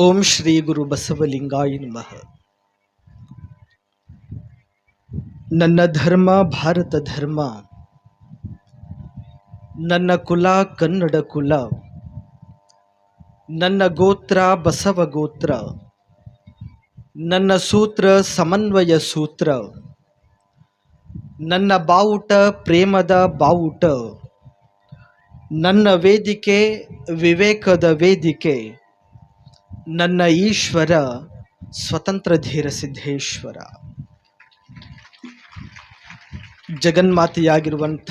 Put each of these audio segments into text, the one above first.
ಓಂ ಶ್ರೀ ಗುರು ಬಸವಲಿಂಗಾಯ ನಮಃ. ನನ್ನ ಧರ್ಮ ಭಾರತ ಧರ್ಮ, ನನ್ನ ಕುಲ ಕನ್ನಡ ಕುಲ, ನನ್ನ ಗೋತ್ರ ಬಸವ ಗೋತ್ರ, ನನ್ನ ಸೂತ್ರ ಸಮನ್ವಯ ಸೂತ್ರ, ನನ್ನ ಬಾವುಟ ಪ್ರೇಮದ ಬಾವುಟ, ನನ್ನ ವೇದಿಕೆ ವಿವೇಕದ ವೇದಿಕೆ ನನ್ನ ಈಶ್ವರ ಸ್ವತಂತ್ರ ಧೀರ ಸಿದ್ದೇಶ್ವರ ಜಗನ್ಮಾತೆಯಾಗಿರುವಂಥ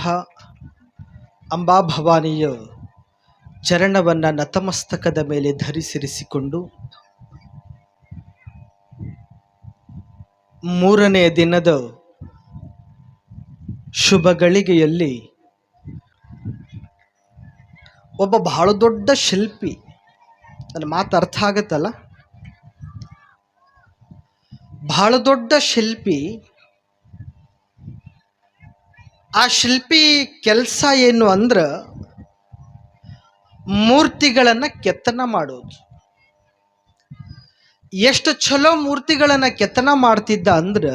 ಅಂಬಾಭವಾನಿಯ ಚರಣವನ್ನು ನತಮಸ್ತಕದ ಮೇಲೆ ಧರಿಸಿರಿಸಿಕೊಂಡು ಮೂರನೇ ದಿನದ ಶುಭ ಗಳಿಗೆಯಲ್ಲಿ ಒಬ್ಬ ಬಹಳ ದೊಡ್ಡ ಶಿಲ್ಪಿ ನನ್ನ ಮಾತು ಅರ್ಥ ಆಗುತ್ತಲ್ಲ? ಬಹಳ ದೊಡ್ಡ ಶಿಲ್ಪಿ. ಆ ಶಿಲ್ಪಿ ಕೆಲಸ ಏನು ಅಂದ್ರೆ ಮೂರ್ತಿಗಳನ್ನು ಕೆತ್ತನ ಮಾಡೋದು. ಎಷ್ಟು ಚಲೋ ಮೂರ್ತಿಗಳನ್ನು ಕೆತ್ತನ ಮಾಡ್ತಿದ್ದ ಅಂದ್ರೆ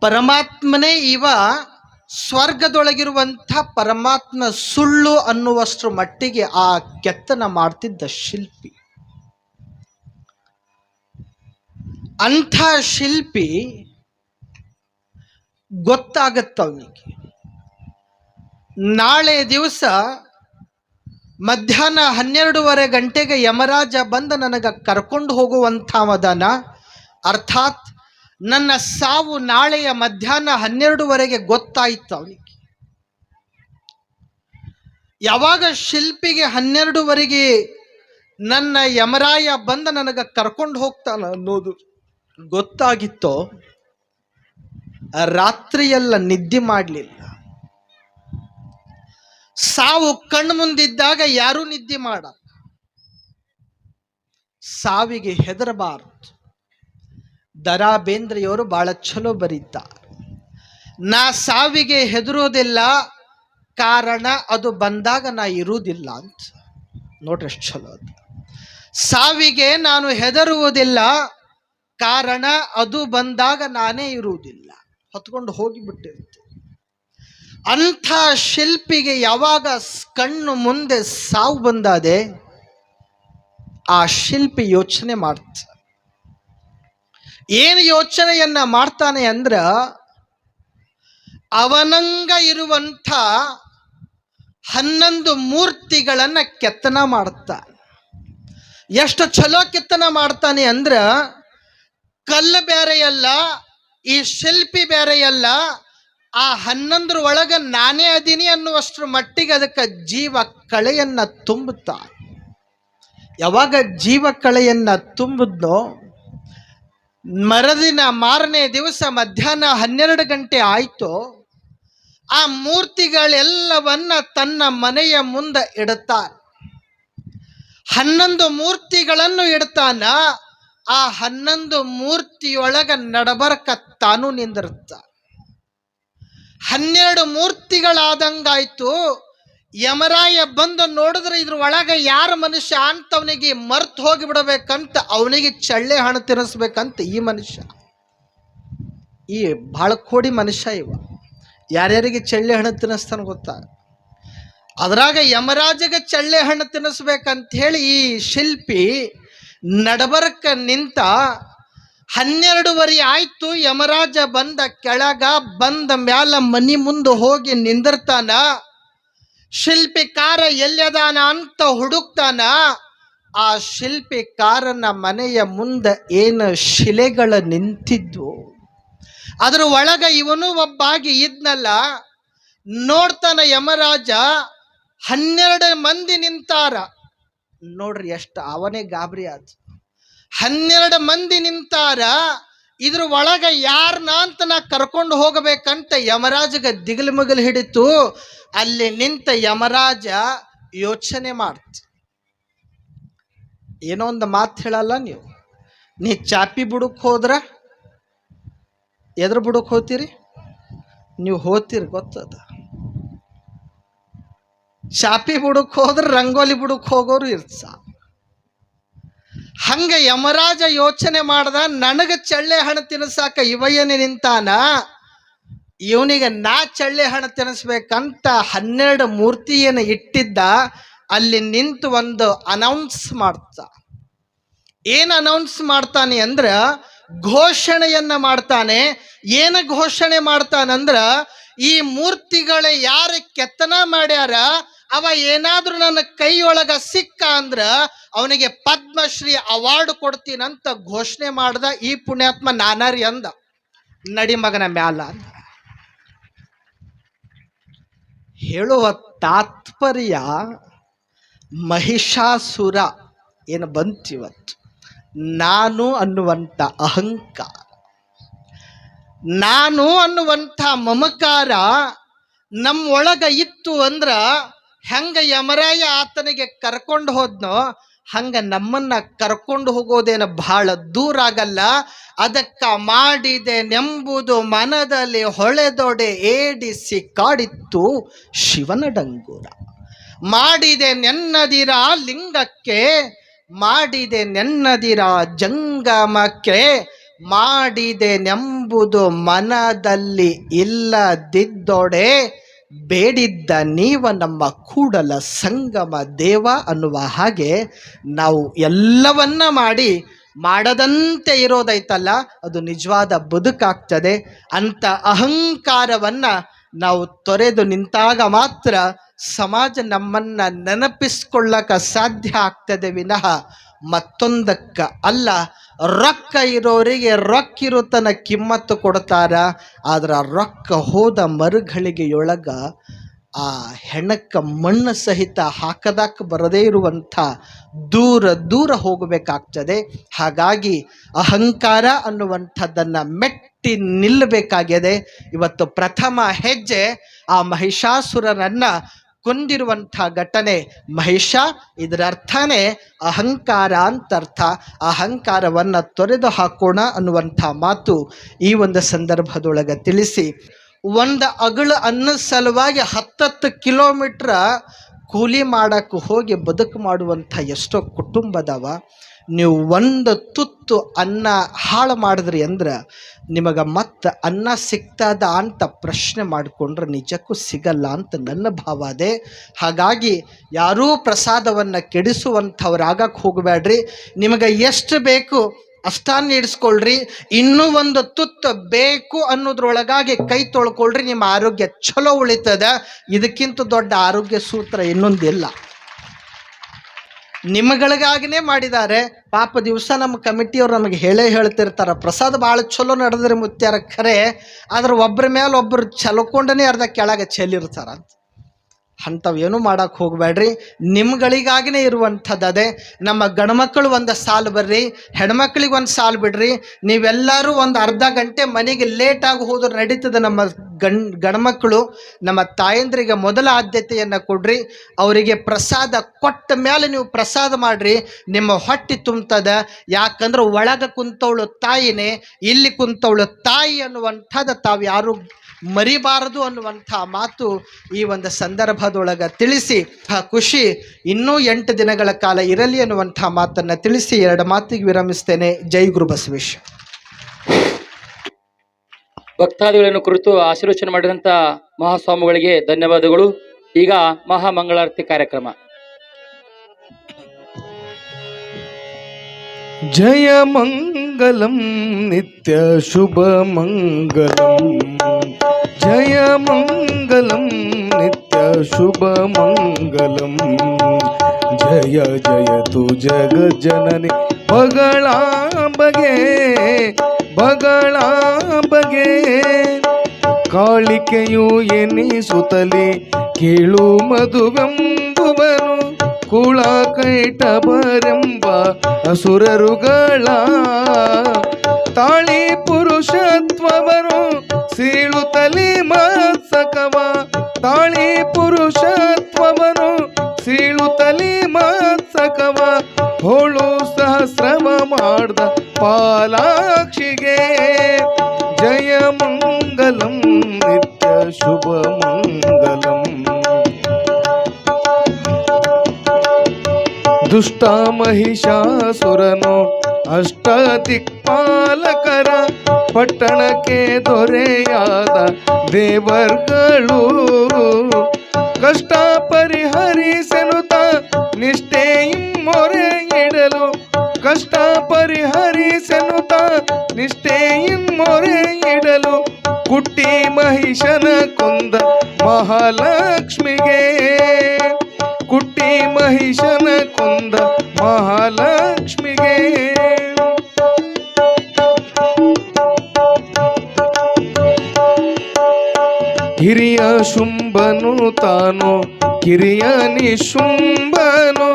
ಪರಮಾತ್ಮನೇ ಇವ ಸ್ವರ್ಗದೊಳಗಿರುವಂಥ ಪರಮಾತ್ಮ ಸುಳ್ಳು ಅನ್ನುವಷ್ಟರ ಮಟ್ಟಿಗೆ ಆ ಕೆತ್ತನ ಮಾಡ್ತಿದ್ದ ಶಿಲ್ಪಿ. ಅಂಥ ಶಿಲ್ಪಿ ಗೊತ್ತಾಗತ್ತ ಅವನಿಗೆ. ನಾಳೆ ದಿವಸ ಮಧ್ಯಾಹ್ನ ಹನ್ನೆರಡೂವರೆ ಗಂಟೆಗೆ ಯಮರಾಜ ಬಂದು ನನಗೆ ಕರ್ಕೊಂಡು ಹೋಗುವಂಥವದನ, ಅರ್ಥಾತ್ ನನ್ನ ಸಾವು ನಾಳೆಯ ಮಧ್ಯಾಹ್ನ ಹನ್ನೆರಡುವರೆಗೆ ಗೊತ್ತಾಯಿತು ಅವನಿಗೆ. ಯಾವಾಗ ಶಿಲ್ಪಿಗೆ ಹನ್ನೆರಡುವರೆಗೆ ನನ್ನ ಯಮರಾಯ ಬಂದ ನನಗೆ ಕರ್ಕೊಂಡು ಹೋಗ್ತಾನ ಅನ್ನೋದು ಗೊತ್ತಾಗಿತ್ತೋ, ರಾತ್ರಿಯೆಲ್ಲ ನಿದ್ದೆ ಮಾಡಲಿಲ್ಲ. ಸಾವು ಕಣ್ಣು ಮುಂದಿದ್ದಾಗ ಯಾರೂ ನಿದ್ದೆ ಮಾಡ ಸಾವಿಗೆ ಹೆದರಬಾರದು. ದರಾ ಬೇಂದ್ರೆಯವರು ಬಹಳ ಚಲೋ ಬರೀತಾರೆ ನಾ ಸಾವಿಗೆ ಹೆದರೋದಿಲ್ಲ, ಕಾರಣ ಅದು ಬಂದಾಗ ನಾ ಇರುವುದಿಲ್ಲ ಅಂತ. ನೋಡ್ರಿ ಎಷ್ಟು ಚಲೋ ಅದು. ಸಾವಿಗೆ ನಾನು ಹೆದರುವುದಿಲ್ಲ, ಕಾರಣ ಅದು ಬಂದಾಗ ನಾನೇ ಇರುವುದಿಲ್ಲ. ಹೊತ್ಕೊಂಡು ಹೋಗಿಬಿಟ್ಟಿರುತ್ತೆ. ಅಂಥ ಶಿಲ್ಪಿಗೆ ಯಾವಾಗ ಕಣ್ಣು ಮುಂದೆ ಸಾವು ಬಂದಾದೆ, ಆ ಶಿಲ್ಪಿ ಯೋಚನೆ ಮಾಡ್ತ ಏನು ಯೋಚನೆಯನ್ನ ಮಾಡ್ತಾನೆ ಅಂದ್ರ, ಅವನಂಗ ಇರುವಂಥ ಹನ್ನೊಂದು ಮೂರ್ತಿಗಳನ್ನ ಕೆತ್ತನ ಮಾಡ್ತಾನೆ ಎಷ್ಟು ಚಲೋ ಕೆತ್ತನ ಮಾಡ್ತಾನೆ ಅಂದ್ರ, ಕಲ್ಲು ಬೇರೆಯಲ್ಲ ಈ ಶಿಲ್ಪಿ ಬೇರೆಯಲ್ಲ ಆ ಹನ್ನೊಂದರ ಒಳಗ ನಾನೇ ಅದೀನಿ ಅನ್ನುವಷ್ಟರ ಮಟ್ಟಿಗೆ ಅದಕ್ಕೆ ಜೀವ ಕಳೆಯನ್ನ ತುಂಬುತ್ತಾನೆ ಯಾವಾಗ ಜೀವ ಕಳೆಯನ್ನ ತುಂಬಿದ್ನೋ ಮರದಿನ ಮಾರನೇ ದಿವಸ ಮಧ್ಯಾಹ್ನ ಹನ್ನೆರಡು ಗಂಟೆ ಆಯಿತು. ಆ ಮೂರ್ತಿಗಳೆಲ್ಲವನ್ನ ತನ್ನ ಮನೆಯ ಮುಂದೆ ಇಡುತ್ತಾನೆ. ಹನ್ನೊಂದು ಮೂರ್ತಿಗಳನ್ನು ಇಡ್ತಾನ ಆ ಹನ್ನೊಂದು ಮೂರ್ತಿಯೊಳಗ ನಡಬರ್ಕ ತಾನು ನಿಂದಿರುತ್ತ ಹನ್ನೆರಡು ಮೂರ್ತಿಗಳಾದಂಗಾಯ್ತು. ಯಮರಾಯ ಬಂದು ನೋಡಿದ್ರೆ ಇದ್ರ ಒಳಗ ಯಾರ ಮನುಷ್ಯ ಅಂತವನಿಗೆ ಮರ್ತು ಹೋಗಿಬಿಡಬೇಕಂತ ಅವನಿಗೆ ಚಳ್ಳೆ ಹಣ ತಿನ್ನಿಸ್ಬೇಕಂತ ಈ ಮನುಷ್ಯ. ಈ ಭಾಳ ಕೋಡಿ ಮನುಷ್ಯ ಇವ. ಯಾರ್ಯಾರಿಗೆ ಚಳ್ಳೆ ಹಣ ತಿನ್ನಿಸ್ತಾನ ಗೊತ್ತಾ? ಅದ್ರಾಗ ಯಮರಾಜಗೆ ಚಳ್ಳೆ ಹಣ್ಣು ತಿನ್ನಿಸ್ಬೇಕಂತ ಹೇಳಿ ಈ ಶಿಲ್ಪಿ ನಡಬರ್ಕ ನಿಂತ ಹನ್ನೆರಡುವರೆ ಆಯ್ತು ಯಮರಾಜ ಬಂದ ಕೆಳಗ ಬಂದ ಮ್ಯಾಲ ಮನಿ ಮುಂದೆ ಹೋಗಿ ನಿಂದಿರ್ತಾನ. ಶಿಲ್ಪಿಕಾರ ಎಲ್ಲದಾನ ಅಂತ ಹುಡುಕ್ತಾನ, ಆ ಶಿಲ್ಪಿಕಾರನ ಮನೆಯ ಮುಂದೆ ಏನು ಶಿಲೆಗಳ ನಿಂತಿದ್ವು. ಅದರ ಒಳಗ ಇವನು ಒಬ್ಬಾಗಿ ಇದ್ನಲ್ಲ, ನೋಡ್ತಾನ ಯಮರಾಜ, ಹನ್ನೆರಡು ಮಂದಿ ನಿಂತಾರ. ನೋಡ್ರಿ ಎಷ್ಟು ಅವನೇ ಗಾಬರಿ ಆತು. ಹನ್ನೆರಡು ಮಂದಿ ನಿಂತಾರ ಇದ್ರ ಒಳಗ ಯಾರನ್ನ ಅಂತ ನಾ ಕರ್ಕೊಂಡು ಹೋಗಬೇಕಂತ ಯಮರಾಜಗ ದಿಗಲ್ ಮಗಲ್ ಹಿಡಿತು, ಅಲ್ಲಿ ನಿಂತ ಯಮರಾಜ ಯೋಚನೆ ಮಾಡ್ತ. ಏನೋ ಒಂದು ಮಾತು ಹೇಳಲ್ಲ ನೀವು? ನೀ ಚಾಪಿ ಬುಡಕ್ ಹೋದ್ರ? ಎದ್ರ ಬುಡಕ್ ಹೋತೀರಿ? ನೀವು ಹೋತೀರಿ ಗೊತ್ತದ? ಚಾಪಿ ಬುಡಕ್ ಹೋದ್ರೆ, ರಂಗೋಲಿ ಬುಡಕ್ ಹೋಗೋರು ಇರ್ತ. ಹಂಗ ಯಮರಾಜ ಯೋಚನೆ ಮಾಡ್ದ, ನನಗೆ ಚಳ್ಳೆ ಹಣ ತಿನ್ಸಾಕ ಇವಯ್ಯನೇ ನಿಂತಾನ? ಇವನಿಗೆ ನಾ ಚಳ್ಳೆ ಹಣ ತಿನ್ನಿಸ್ಬೇಕಂತ ಹನ್ನೆರಡು ಮೂರ್ತಿಯನ್ನು ಇಟ್ಟಿದ್ದ, ಅಲ್ಲಿ ನಿಂತು ಒಂದು ಅನೌನ್ಸ್ ಮಾಡ್ತ. ಏನ್ ಅನೌನ್ಸ್ ಮಾಡ್ತಾನೆ ಅಂದ್ರ, ಘೋಷಣೆಯನ್ನ ಮಾಡ್ತಾನೆ. ಏನ ಘೋಷಣೆ ಮಾಡ್ತಾನಂದ್ರ, ಈ ಮೂರ್ತಿಗಳ ಯಾರು ಕೆತ್ತನ ಮಾಡ್ಯಾರ ಅವ ಏನಾದ್ರೂ ನನ್ನ ಕೈಯೊಳಗ ಸಿಕ್ಕ ಅಂದ್ರ ಅವನಿಗೆ ಪದ್ಮಶ್ರೀ ಅವಾರ್ಡ್ ಕೊಡ್ತೀನಂತ ಘೋಷಣೆ ಮಾಡ್ದ ಈ ಪುಣ್ಯಾತ್ಮ ನಾನರಿ ಅಂದ. ನಡಿ ಮಗನ ಮ್ಯಾಲ ಅಂದ. ಹೇಳುವ ತಾತ್ಪರ್ಯ ಮಹಿಷಾಸುರ ಏನು ಬಂತಿವತ್ತು ನಾನು ಅನ್ನುವಂಥ ಅಹಂಕಾರ. ನಾನು ಅನ್ನುವಂಥ ಮಮಕಾರ ನಮ್ಮೊಳಗ ಇತ್ತು ಅಂದ್ರ ಹೆಂಗ ಯಮರಾಯ ಆತನಿಗೆ ಕರ್ಕೊಂಡು ಹೋದ್ನೋ, ಹಂಗ ನಮ್ಮನ್ನ ಕರ್ಕೊಂಡು ಹೋಗೋದೇನು ಬಹಳ ದೂರ ಆಗಲ್ಲ. ಅದಕ್ಕ ಮಾಡಿದೆ ನೆಂಬುದು ಮನದಲ್ಲಿ ಹೊಳೆದೊಡೆ ಏಡಿಸಿ ಕಾಡಿತ್ತು ಶಿವನ ಡಂಗೂರ. ಮಾಡಿದೆ ನೆನ್ನದಿರ ಲಿಂಗಕ್ಕೆ, ಮಾಡಿದೆ ನೆನ್ನದಿರ ಜಂಗಮಕ್ಕೆ, ಮಾಡಿದೆ ನೆಂಬುದು ಮನದಲ್ಲಿ ಇಲ್ಲದಿದ್ದೊಡೆ ಬೇಡಿದ್ದ ನೀವ ನಮ್ಮ ಕೂಡಲ ಸಂಗಮ ದೇವ ಅನ್ನುವ ಹಾಗೆ ನಾವು ಎಲ್ಲವನ್ನ ಮಾಡಿ ಮಾಡದಂತೆ ಇರೋದೈತಲ್ಲ, ಅದು ನಿಜವಾದ ಬದುಕಾಗ್ತದೆ. ಅಂತ ಅಹಂಕಾರವನ್ನ ನಾವು ತೊರೆದು ನಿಂತಾಗ ಮಾತ್ರ ಸಮಾಜ ನಮ್ಮನ್ನ ನೆನಪಿಸ್ಕೊಳ್ಳಕ ಸಾಧ್ಯ ಆಗ್ತದೆ ವಿನಃ ಮತ್ತೊಂದಕ್ಕ ಅಲ್ಲ ರೊಕ್ಕ ಇರೋರಿಗೆ ರೊಕ್ಕ ಇರುತ್ತನ ಕಿಮ್ಮತ್ತು ಕೊಡ್ತಾರ, ಆದ್ರೆ ರೊಕ್ಕ ಹೋದ ಮರುಗಳಿಗೆಯೊಳಗ ಆ ಹೆಣಕ್ಕ ಮಣ್ಣು ಸಹಿತ ಹಾಕದಾಕ ಬರದೇ ಇರುವಂಥ ದೂರ ದೂರ ಹೋಗಬೇಕಾಗ್ತದೆ. ಹಾಗಾಗಿ ಅಹಂಕಾರ ಅನ್ನುವಂಥದ್ದನ್ನು ಮೆಟ್ಟಿ ನಿಲ್ಲಬೇಕಾಗಿದೆ ಇವತ್ತು ಪ್ರಥಮ ಹೆಜ್ಜೆ ಆ ಮಹಿಷಾಸುರನನ್ನ ಕೊಂದಿರುವಂಥ ಘಟನೆ ಮಹಿಷ, ಇದರ ಅರ್ಥನೇ ಅಹಂಕಾರ ಅಂತರ್ಥ. ಅಹಂಕಾರವನ್ನು ತೊರೆದು ಹಾಕೋಣ ಅನ್ನುವಂಥ ಮಾತು ಈ ಒಂದು ಸಂದರ್ಭದೊಳಗೆ ತಿಳಿಸಿ. ಒಂದು ಅಗಳು ಅನ್ನ ಸಲುವಾಗಿ ಹತ್ತತ್ತು ಕಿಲೋಮೀಟ್ರ ಕೂಲಿ ಮಾಡಕ್ಕೆ ಹೋಗಿ ಬದುಕು ಮಾಡುವಂಥ ಎಷ್ಟೋ ಕುಟುಂಬದವ. ನೀವು ಒಂದು ತುತ್ತು ಅನ್ನ ಹಾಳು ಮಾಡಿದ್ರಿ ಅಂದ್ರೆ ನಿಮಗೆ ಮತ್ತೆ ಅನ್ನ ಸಿಗ್ತದ ಅಂತ ಪ್ರಶ್ನೆ ಮಾಡಿಕೊಂಡ್ರೆ ನಿಜಕ್ಕೂ ಸಿಗಲ್ಲ ಅಂತ ನನ್ನ ಭಾವ ಅದೇ. ಹಾಗಾಗಿ ಯಾರೂ ಪ್ರಸಾದವನ್ನು ಕೆಡಿಸುವಂಥವ್ರಾಗಕ್ಕೆ ಹೋಗಬೇಡ್ರಿ ನಿಮಗೆ ಎಷ್ಟು ಬೇಕು ಅಷ್ಟಾನ್ನ ನೀಡಿಸ್ಕೊಳ್ರಿ ಇನ್ನೂ ಒಂದು ತುತ್ತು ಬೇಕು ಅನ್ನೋದ್ರೊಳಗಾಗಿ ಕೈ ತೊಳ್ಕೊಳ್ರಿ. ನಿಮ್ಮ ಆರೋಗ್ಯ ಚಲೋ ಉಳಿತದ. ಇದಕ್ಕಿಂತ ದೊಡ್ಡ ಆರೋಗ್ಯ ಸೂತ್ರ ಇನ್ನೊಂದಿಲ್ಲ. ನಿಮಗಳಿಗಾಗಿನೇ ಮಾಡಿದ್ದಾರೆ. ಪಾಪ ದಿವಸ ನಮ್ಮ ಕಮಿಟಿಯವ್ರು ನಮಗೆ ಹೇಳೇ ಹೇಳ್ತಿರ್ತಾರೆ. ಪ್ರಸಾದ ಭಾಳ ಚಲೋ ನಡೆದ್ರಿ ಮುತ್ಯಾರ ಖರೆ ಆದ್ರೆ ಒಬ್ಬರ ಮೇಲೆ ಒಬ್ಬರು ಚಲಕೊಂಡನೇ ಅರ್ಧ ಕೆಳಗೆ ಚೆಲ್ಲಿರ್ತಾರ ಅಂತ ಅಂಥವೇನು ಮಾಡೋಕ್ಕೆ ಹೋಗಬೇಡ್ರಿ. ನಿಮ್ಗಳಿಗಾಗಿನೇ ಇರುವಂಥದ್ದು ಅದೇ ನಮ್ಮ ಗಂಡ್ಮಕ್ಳು ಒಂದು ಸಾಲು ಬರ್ರಿ. ಹೆಣ್ಮಕ್ಳಿಗೆ ಒಂದು ಸಾಲು ಬಿಡ್ರಿ. ನೀವೆಲ್ಲರೂ ಒಂದು ಅರ್ಧ ಗಂಟೆ ಮನೆಗೆ ಲೇಟಾಗಿ ಹೋದ್ರೆ ನಡೀತದೆ ನಮ್ಮ ಗಂಡ್, ಗಂಡ್ಮಕ್ಳು. ನಮ್ಮ ತಾಯಂದ್ರಿಗೆ ಮೊದಲ ಆದ್ಯತೆಯನ್ನು ಕೊಡ್ರಿ. ಅವರಿಗೆ ಪ್ರಸಾದ ಕೊಟ್ಟ ಮೇಲೆ ನೀವು ಪ್ರಸಾದ ಮಾಡ್ರಿ. ನಿಮ್ಮ ಹೊಟ್ಟೆ ತುಂಬ್ತದ. ಯಾಕಂದ್ರೆ ಒಳಗೆ ಕುಂತವಳು ತಾಯಿನೇ, ಇಲ್ಲಿ ಕುಂತವಳು ತಾಯಿ ಅನ್ನುವಂಥದ್ದು ತಾವು ಯಾರು ಮರಿಬಾರದು ಅನ್ನುವಂಥ ಮಾತು ಈ ಒಂದು ಸಂದರ್ಭದೊಳಗೆ ತಿಳಿಸಿ ಆ ಖುಷಿ ಇನ್ನೂ ಎಂಟು ದಿನಗಳ ಕಾಲ ಇರಲಿ ಅನ್ನುವಂಥ ಮಾತನ್ನು ತಿಳಿಸಿ ಎರಡು ಮಾತಿಗೆ ವಿರಮಿಸ್ತೇನೆ. ಜೈ ಗುರು ಬಸವೇಶ್ ಭಕ್ತಾದಿಗಳನ್ನು ಕುರಿತು ಆಶೀರ್ವಚನೆ ಮಾಡಿದಂಥ ಮಹಾಸ್ವಾಮಿಗಳಿಗೆ ಧನ್ಯವಾದಗಳು. ಈಗ ಮಹಾಮಂಗಳಾರತಿ ಕಾರ್ಯಕ್ರಮ. ಜಯ ಮಂಗಲಂ ನಿತ್ಯ ಶುಭ ಮಂಗಲಂ. ಜಯ ಮಂಗಲಂ, ನಿತ್ಯ ಶುಭ ಮಂಗಲಂ. ಜಯ ಜಯತು ಜಗ ಜನನಿ ಬಗಳಾಂಬಗೆ ಬಗಳಾಂಬಗೆ. ಕಾಳಿಕೆಯು ಎನಿಸುತ್ತಲೇ, ಕೇಳು ಮಧುವೆಂಬುವನು ಕುಳ ಕೈಟಬರೆಂಬ ಅಸುರರುಗಳ, ತಾಳಿ ಪುರುಷತ್ವವನ್ನು ತಲಿ ಮಾತ್ಸಕವ ತಾಳಿ ಪುರುಷತ್ವವನು. ಸೀಳು ತಲಿ ಮಾತ್ಸಕವ ಹೋಳು ಸಹಸ್ರವ ಮಾಡ್ದ ಪಾಲಾಕ್ಷಿಗೆ. ಜಯ ಮಂಗಲಂ, ನಿತ್ಯ ಶುಭ ಮಂಗಲಂ. ದುಷ್ಟ ಮಹಿಷಾಸುರನು ಅಷ್ಟ ದಿಕ್ಪಾಲಕರ. ಪಟ್ಟಣಕ್ಕೆ ದೊರೆಯಾದ ದೇವರ್ಗಳು ಕಷ್ಟ ಪರಿಹರಿಸನುತ ನಿಷ್ಠೆ ಮೊರೆ ಇಡಲು ಕಷ್ಟ ಪರಿಹರಿಸನುತ ನಿಷ್ಠೆ ಮೊರೆ ಇಡಲು ಕುಟ್ಟಿ ಮಹಿಷನ ಕುಂದ ಮಹಾಲಕ್ಷ್ಮಿಗೆ, ಕುಟ್ಟಿ ಮಹಿಷನ ಕುಂದ ಮಹಾಲಕ್ಷ್ಮಿಗೆ ಹಿರಿಯ ಶುಂಭನು ತಾನು, ಕಿರಿಯ ನಿಶುಂಭನು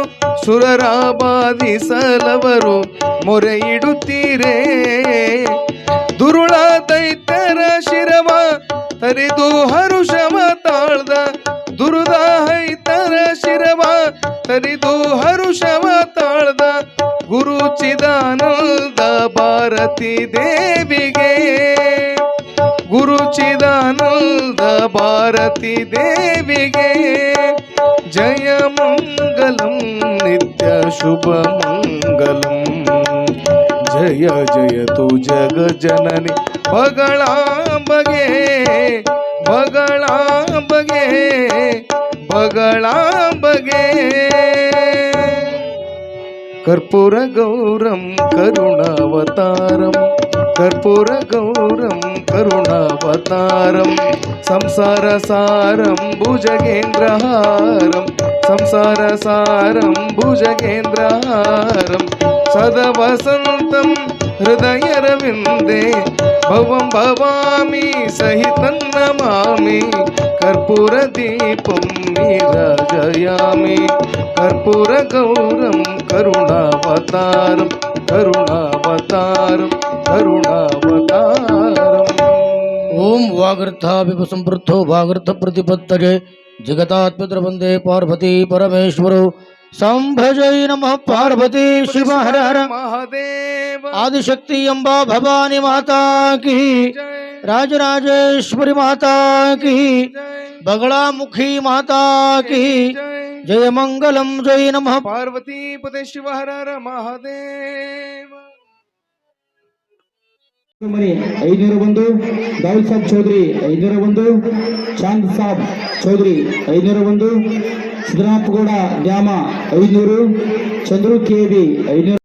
ಸುರರ ಬಾಧಿಸಲವರು ಮೊರೆ ಇಡುತ್ತೀರೇ ದುರುಳ ದೈತ್ಯರ ಶಿರವ ತರಿದು ಹರುಷವ ತಾಳ್ದ, ದುರುದ ಹೈತರ ಶಿರವ ತರಿದು ಹರುಷವ ತಾಳ್ದ, ಗುರು ಚಿದಾನಂದ ಭಾರತಿ ದೇವಿಗೆ. ಗುರು ಚಿದಾನಂದ ಭಾರತಿ ದೇವಿಗೆ ಜಯ ಮಂಗಲಂ, ನಿತ್ಯ ಶುಭ ಮಂಗಲಂ. ಜಯ ಜಯತು ಜಗ ಜನನಿ ಬಗಳಾಂಬಗೆ ಬಗಳಾಂಬಗೆ ಬಗಳಾಂಬಗೆ ಕರ್ಪೂರ ಗೌರಂ கற்பூர கௌரம் கருணாவதாரம் சம்சாரசாரம் புஜகேந்திரஹாரம் சம்சாரசாரம் புஜகேந்திரஹாரம் சதவசந்தம் ஹிருதயரவிந்தே பவம் பவாமி சகிதம் நமாமி கற்பூர தீபம் நீராஜயாமி கற்பூர கௌரம் கருணாவதாரம் ನೀರಾಜಯಾಮಿ ಕರ್ಪೂರ ಗೌರಂ ಕರುಣಾವತಾರಂ ಕರುಣಾವತಾರಂ ಕರುಣಾವತಾರಂ ಓಂ ವಾಗರ್ಥಾಭಿಪ ಸಂಪೃದ್ಧೋ ವಾಗರ್ಥ ಪ್ರತಿಪತ್ತಗೆ ಜಗತಾತ್ಮಿತ್ರ ಬಂದೇ ಪಾರ್ವತಿ ಪರಮೇಶ್ವರೋ ಸಂಭಜೈ ನಮಃ ಪಾರ್ವತಿ ಶಿವ ಹರ ಹರ ಮಹಾದೇವ ಆದಿಶಕ್ತಿ ಎಂಬ ಭವಾನಿ ಮಾತಾ ಕಿ ಜಯ ಮಂಗಲಂ ಜಯ ನಮಃ. ಪಾರ್ವತಿ ಪದೇ ಶಿವ ಹರ ಮಹಾದೇವ. ಮನಿ ಐನೂರ ಒಂದು ದೌಲ್ ಸಾಬ್ ಚೌಧರಿ ಐನೂರ ಒಂದು ಚಾಂದ್ ಸಾಬ್ ಚೌಧರಿ ಐನೂರ ಒಂದು ಸಿದ್ದರಾಮಗೌಡ ಡ್ಯಾಮ ಐನೂರು ಚಂದ್ರು ಕೆ ಬಿ ಐನೂರು.